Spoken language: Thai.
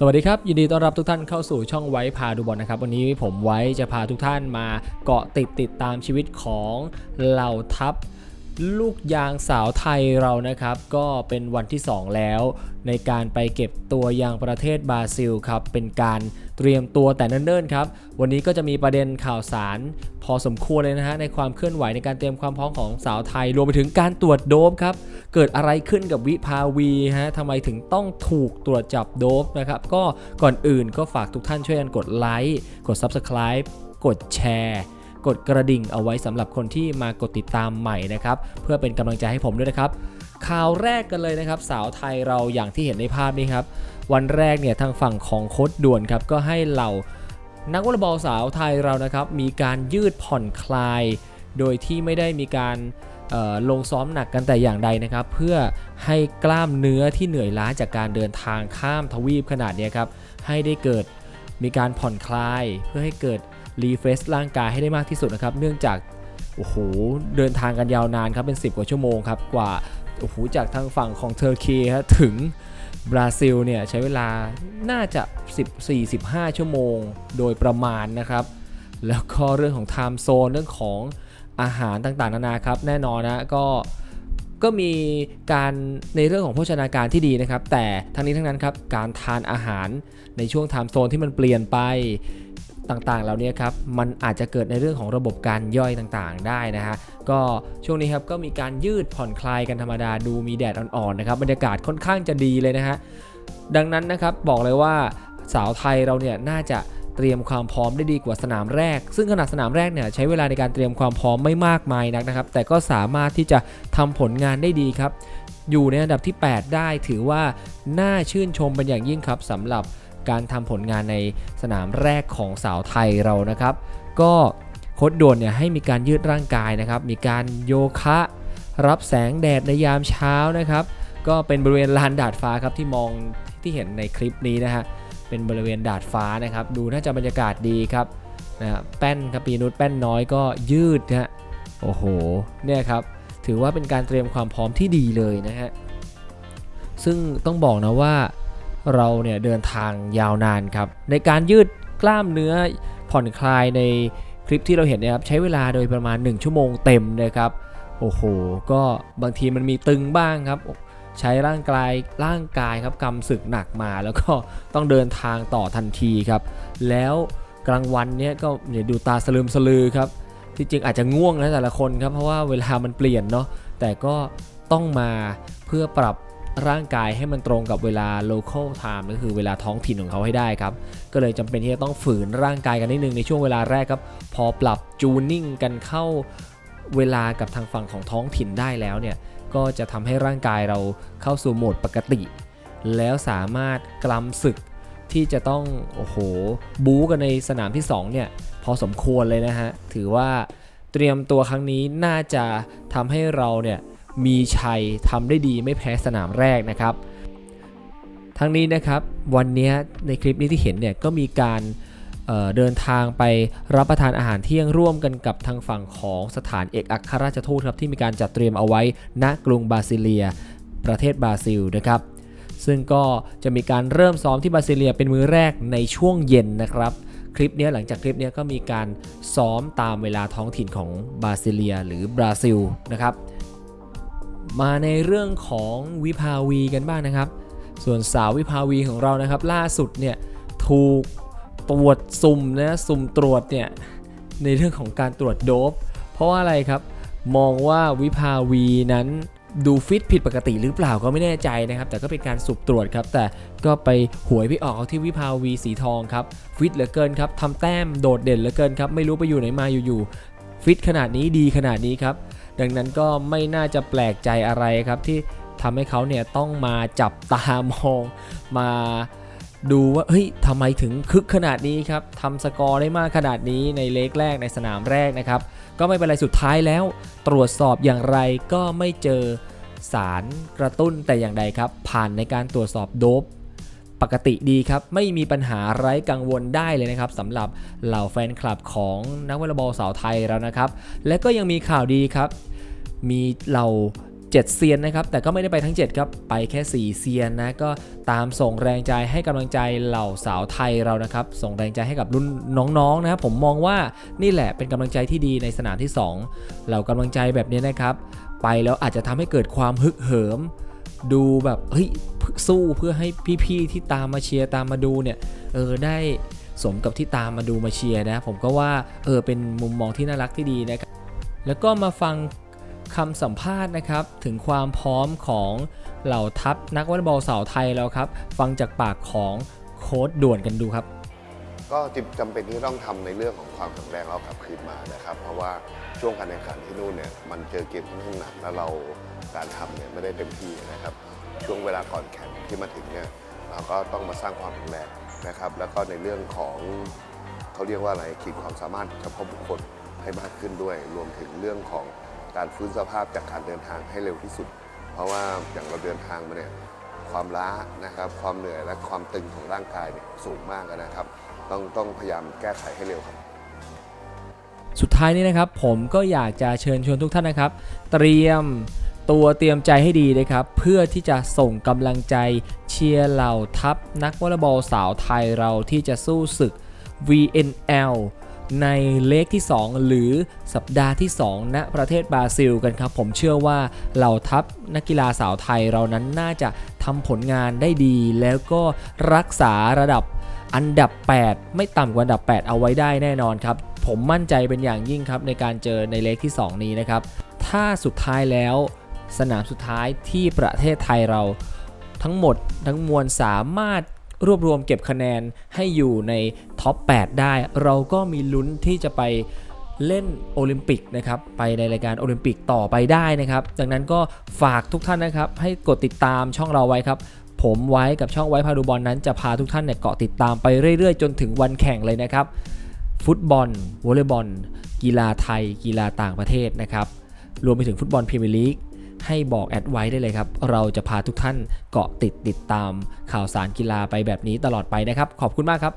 สวัสดีครับ ยินดีต้อนรับทุกท่านเข้าสู่ช่องไว้พาดูบอลนะครับ วันนี้ผมไว้จะพาทุกท่านมาเกาะติดติดตามชีวิตของเหล่าทัพ ลูกยางสาวไทยเรานะครับ ก็เป็นวันที่ 2 แล้ว ในการไปเก็บตัวยังประเทศบราซิลครับ เป็นการเตรียมตัวแต่เนิ่นๆครับ วันนี้ก็จะมีประเด็นข่าวสาร พอสมควรเลยนะฮะในความเคลื่อนไหวในการเตรียมความพร้อมของสาวไทย รวมไปถึงการตรวจโดปครับ เกิดอะไรขึ้นกับวิภาวีฮะทำไมถึงต้องถูกตรวจจับโดปนะครับก็ก่อนอื่นก็ฝากทุกท่านช่วยกันกดไลค์กด Subscribe กดแชร์ กดกระดิ่งเอาไว้สำหรับคนที่มากดติดตามใหม่นะครับ เพื่อเป็นกำลังใจให้ผมด้วยนะครับ ข่าวแรกกันเลยนะครับ สาวไทยเราอย่างที่เห็นในภาพนี้ครับ วันแรกเนี่ยทางฝั่งของโค้ดด่วนครับก็ให้เหล่านักวอลเลย์บอลสาวไทยเรานะครับ มีการยืดผ่อนคลาย โดยที่ไม่ได้มีการลงซ้อมหนักกันแต่อย่างใดนะครับ เพื่อให้กล้ามเนื้อที่เหนื่อยล้าจากการเดินทางข้ามทวีปขนาดนี้ครับให้ได้เกิดมีการผ่อนคลาย เพื่อให้เกิด รีเฟรชร่างกายให้ได้มากที่สุดนะครับ เนื่องจากโอ้โหเดินทางกันยาวนานครับเป็น 10 กว่าชั่วโมงครับกว่าโอ้โหจากทางฝั่งของเทอร์กีฮะถึงบราซิลเนี่ยใช้เวลาน่าจะ 14-15 ชั่วโมงโดยประมาณนะครับ แล้วก็เรื่องของไทม์โซนเรื่องของอาหารต่างๆนานาครับ แน่นอนนะก็ก็มีการในเรื่องของโภชนาการที่ดีนะครับ แต่ทั้งนี้ทั้งนั้นครับการทานอาหารในช่วงไทม์โซนที่มันเปลี่ยนไป ต่างๆ เหล่านี้ครับ มันอาจจะเกิดในเรื่องของระบบการย่อยต่างๆ ได้นะฮะ ก็ช่วงนี้ครับก็มีการยืดผ่อนคลายกันธรรมดาดูมีแดดอ่อนๆนะครับบรรยากาศค่อนข้างจะดีเลยนะฮะ ดังนั้นนะครับบอกเลยว่าสาวไทยเราเนี่ยน่าจะเตรียมความพร้อมได้ดีกว่าสนามแรก ซึ่งขนาดสนามแรกเนี่ยใช้เวลาในการเตรียมความพร้อมไม่มากมายนักนะครับ แต่ก็สามารถที่จะทำผลงานได้ดีครับ อยู่ในอันดับที่ 8 ได้ถือว่าน่าชื่นชมเป็นอย่างยิ่งครับสำหรับ การทำผลงานในสนามแรกของสาวไทยเรานะครับ ก็โค้ดด่วนเนี่ยให้มีการยืดร่างกายนะครับ มีการโยคะ รับแสงแดดในยามเช้านะครับ ก็เป็นบริเวณลานดาดฟ้าครับที่มองที่เห็นในคลิปนี้นะฮะเป็นบริเวณดาดฟ้านะครับ ดูน่าจะบรรยากาศดีครับนะแป้นครับปีนุชแป้นน้อยก็ยืดฮะโอ้โหเนี่ยครับถือว่าเป็นการเตรียมความพร้อมที่ดีเลยนะฮะซึ่งต้องบอกนะว่า เราเนี่ยเดินทางยาวนานครับ ในการยืดกล้ามเนื้อผ่อนคลายในคลิปที่เราเห็นเนะครับใช้เวลาโดยประมาณ 1 ชั่วโมงเต็มนะครับโอ้โห ก็บางทีมันมีตึงบ้างครับ ใช้ร่างกายร่างกายครับกำศึกหนักมาแล้วก็ต้องเดินทางต่อทันทีครับ แล้วกลางวันเนี่ยก็เนี่ยดูตาสลืมสลือครับที่จริงอาจจะง่วงนะแต่ละคนครับเพราะว่าเวลามันเปลี่ยนเนาะแต่ก็ต้องมาเพื่อปรับ ร่างกายให้มันตรงกับเวลา local time ก็คือเวลาท้องถิ่นของเขาให้ได้ครับ ก็เลยจำเป็นที่จะต้องฝืนร่างกายกันนิดนึงในช่วงเวลาแรกครับ พอปรับจูนนิ่งกันเข้าเวลากับทางฝั่งของท้องถิ่นได้แล้วเนี่ย ก็จะทำให้ร่างกายเราเข้าสู่โหมดปกติ แล้วสามารถกลำศึกที่จะต้อง โอ้โห บู๊กันในสนามที่ 2 เนี่ย พอสมควรเลยนะฮะ ถือว่าเตรียมตัวครั้งนี้น่าจะทำให้เราเนี่ย มีชัยทำได้ดีไม่แพ้สนามแรกนะครับ ทั้งนี้นะครับวันนี้ในคลิปนี้ที่เห็นเนี่ยก็มีการเเดินทางไปรับประทานอาหารเที่ยงร่วมกันกับทางฝั่งของสถานเอกอัครราชทูตครับที่มีการจัดเตรียมเอาไว้ณกรุงบาซิเลีย ประเทศบราซิลนะครับซึ่งก็จะมีการเริ่มซ้อมที่บราซิเลียเป็นมือแรกในช่วงเย็นนะครับ คลิปนี้หลังจากคลิปนี้ก็มีการซ้อมตามเวลาท้องถิ่นของบราซิเลียหรือบราซิลนะครับ มาในเรื่องของวิภาวีกันบ้างนะครับ ส่วนสาววิภาวีของเรานะครับ ล่าสุดเนี่ยถูกตรวจสุ่มนะสุ่มตรวจเนี่ยในเรื่องของการตรวจโดปเพราะว่าอะไรครับ มองว่าวิภาวีนั้นดูฟิตผิดปกติหรือเปล่าก็ไม่แน่ใจนะครับ แต่ก็เป็นการสุ่มตรวจครับ แต่ก็ไปหวยไปออกเอาที่วิภาวีสีทองครับ ฟิตเหลือเกินครับทำแต้มโดดเด่นเหลือเกินครับ ไม่รู้ไปอยู่ไหนมาอยู่ๆฟิตขนาดนี้ดีขนาดนี้ครับ ดังนั้นก็ไม่น่าจะแปลกใจอะไรครับที่ทำให้เขาเนี่ยต้องมาจับตามองมาดูว่าเฮ้ยทำไมถึงคึกขนาดนี้ครับทำสกอร์ได้มากขนาดนี้ในเลกแรกในสนามแรกนะครับ ก็ไม่เป็นไรสุดท้ายแล้ว ตรวจสอบอย่างไรก็ไม่เจอสารกระตุ้นแต่อย่างใดครับ ผ่านในการตรวจสอบโดปปกติดีครับ ไม่มีปัญหาไร้กังวลได้เลยนะครับสำหรับเหล่าแฟนคลับของนักวอลเลย์บอลสาวไทยแล้วนะครับ และก็ยังมีข่าวดีครับ มีเหล่า7เซียนนะครับ แต่ก็ไม่ได้ไปทั้ง 7 ครับ ไปแค่ 4 เซียนนะ ก็ตามส่งแรงใจให้กำลังใจเหล่าสาวไทยเรานะครับ ส่งแรงใจให้กับรุ่นน้องๆนะครับผมมองว่านี่แหละเป็นกำลังใจที่ดีในสนามที่ 2 เหล่ากำลังใจแบบนี้นะครับ ไปแล้วอาจจะทำให้เกิดความฮึกเหิม ดูแบบเฮ้ยสู้เพื่อให้พี่ๆที่ตามมาเชียร์ตามมาดูเนี่ยเออได้สมกับที่ตามมาดูมาเชียร์นะ ผมก็ว่าเออเป็นมุมมองที่น่ารักที่ดีนะครับแล้วก็มาฟัง คำสัมภาษณ์นะครับถึงความพร้อมของเหล่าทัพนักวอลเลย์บอลสาวไทยแล้วครับ ฟังจากปากของโค้ดด่วนกันดูครับ ก็จำเป็นที่ต้องทำในเรื่องของความแข็งแรงเรากลับคืนมานะครับ เพราะว่าช่วงการแข่งขันที่นู่นเนี่ยมันเจอเกมค่อนข้างหนักแล้วเราการทำเนี่ยไม่ได้เต็มที่นะครับ ช่วงเวลาก่อนแข่งที่มาถึงเนี่ยเราก็ต้องมาสร้างความแข็งแรงนะครับ แล้วก็ในเรื่องของเขาเรียกว่าอะไรขีดความสามารถเฉพาะบุคคลให้มากขึ้นด้วย รวมถึงเรื่องของ การฟื้นสภาพจากการเดินทางให้เร็วที่สุด เพราะว่าอย่างเราเดินทางมาเนี่ยความล้านะครับความเหนื่อยและความตึงของร่างกายเนี่ยสูงมากนะครับ ต้องต้องพยายามแก้ไขให้เร็วครับ สุดท้ายนี้นะครับผมก็อยากจะเชิญชวนทุกท่านนะครับ เตรียมตัวเตรียมใจให้ดีนะครับ เพื่อที่จะส่งกำลังใจเชียร์เหล่าทัพนักวอลเลย์บอลสาวไทยเราที่จะสู้ศึก VNL ในเลกที่ 2 หรือสัปดาห์ที่ 2 ณ ประเทศบราซิลกันครับ ผมเชื่อว่าเหล่าทัพนักกีฬาสาวไทยเรานั้นน่าจะทำผลงานได้ดี แล้วก็รักษาระดับอันดับ 8 ไม่ต่ำกว่าอันดับ 8 เอาไว้ได้แน่นอนครับ ผมมั่นใจเป็นอย่างยิ่งครับในการเจอในเลขที่ 2 นี้นะครับ ถ้าสุดท้ายแล้วสนามสุดท้ายที่ประเทศไทยเราทั้งหมดทั้งมวลสามารถ รวบรวมเก็บคะแนนให้อยู่ในท็อป 8 ได้ เราก็มีลุ้นที่จะไปเล่นโอลิมปิกนะครับไปในรายการโอลิมปิกต่อไปได้นะครับดังนั้นก็ฝากทุกท่านนะครับให้กดติดตามช่องเราไว้ครับผมไว้กับช่องไว้พาดูบอลนั้นจะพาทุกท่านเนี่ยเกาะติดตามไปเรื่อยๆ จนถึงวันแข่งเลยนะครับ ฟุตบอลวอลเลย์บอล กีฬาไทย กีฬาต่างประเทศนะครับรวมไปถึงฟุตบอลพรีเมียร์ลีก ให้บอกแอดไว้ได้เลยครับ เราจะพาทุกท่านเกาะติดติดตามข่าวสารกีฬาไปแบบนี้ตลอดไปนะครับ ขอบคุณมากครับ